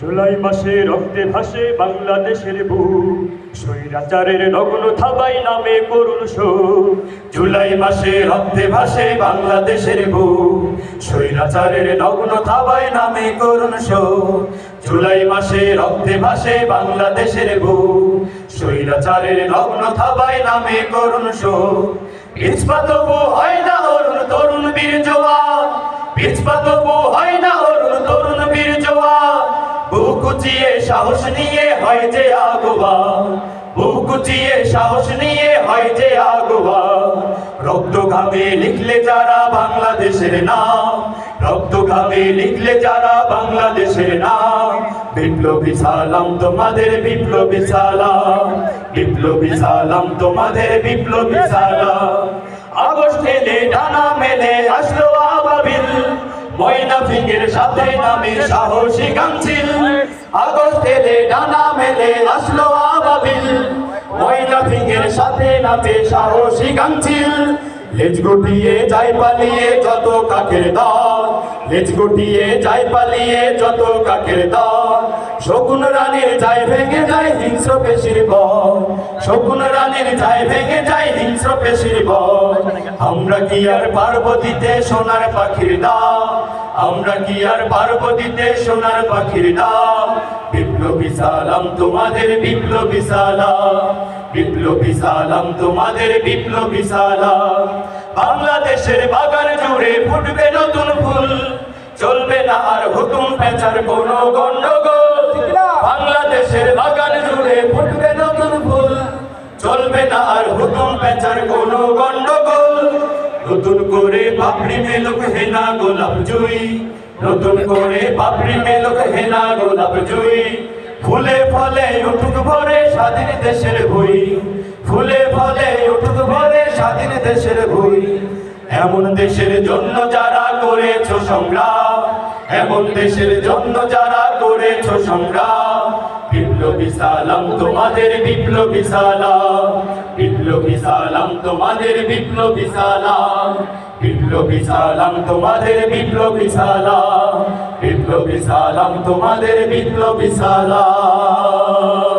জুলাই মাসে রক্তে ভাসে বাংলাদেশের বুক। স্বৈরাচারের নগ্ন থাবাই নামে করুণ শোক। জুলাই মাসে রক্তে ভাসে বাংলাদেশের বুক। স্বৈরাচারের নগ্ন থাবাই নামে করুণ শোক। জুলাই মাসে রক্তে ভাসে বাংলাদেশের বুক। স্বৈরাচারের নগ্ন থাবাই নামে করুণ শোক। পিছপা হয় না অরুণ তরুণ বীর জওয়ান। পিছপা হয় না সাহস নিয়ে, হয় যে আগুয়া বুক উঁচিয়ে সাহস নিয়ে, হয় যে আগুয়া রক্ত ঘামে লিখলে যারা বাংলাদেশের নাম রক্ত ঘামে লিখলে যারা বাংলাদেশের নাম, বিপ্লবী সালাম তোমাদের, বিপ্লবী সালাম বিপ্লবী সালাম তোমাদের, বিপ্লবী সালাম। আগস্ট ডানা মেলে, আসলো ময়না ফিঙ্গের সাথে নামে সাহসী গাংছিল আগস্ট এলে ডানা মেলে আসলো আবাবিল। ময়না ফিঙ্গের সাথে নামে সাহসী গাংছিল লেজ গুটিয়ে যাই পালিয়ে যত কাকের দল। লেজ গুটিয়ে যাই পালিয়ে যত কাকের দল। শকুন রানীর যায় ভেঙে যায় হিংস্র পেশির বল। শকুন রানীর যায় ভেঙে যায় হিংস্র পেশির বল। আমরা কি আর পার্বতীতে সোনার পাখির দাম? আমরা কি আর পার্বতীতে সোনার পাখির দাম বিপ্লবী সালাম তোমাদের, বিপ্লবী সালাম। বিপ্লবী সালাম তোমাদের, বিপ্লবী সালাম। বাংলাদেশের বাগান জুড়ে ফুটবে নতুন ফুল। চলবে না আর হুকুম পেঁচার কোন গন্ডগোল। বাংলাদেশের বাগান জুড়ে ফুটবে নতুন ফুল। চলবে না আর হুকুম পেঁচার কোনো গন্ডগোল। নতুন করে পাপড়ি মেলুক হেনা গোলাপ জুই। নতুন করে পাপড়ি মেলুক হেনা গোলাপ জুই। ফুলে ফলে উঠুক ভরে স্বাধীন দেশের ভুই। ফুলে ফলে উঠুক ভরে স্বাধীন দেশের ভুই। এমন দেশের জন্য যারা করেছ সংগ্রাম, এমন দেশের জন্য যারা করেছ সংগ্রাম। বিপ্লবী সালাম, তোমাদের বিপ্লবী সালাম। বিপ্লবী সালাম তোমাদের বিপ্লবী সালাম। বিপ্লবী সালাম তোমাদের বিপ্লবী সালাম। বিপ্লবী সালাম তোমাদের বিপ্লবী সালাম।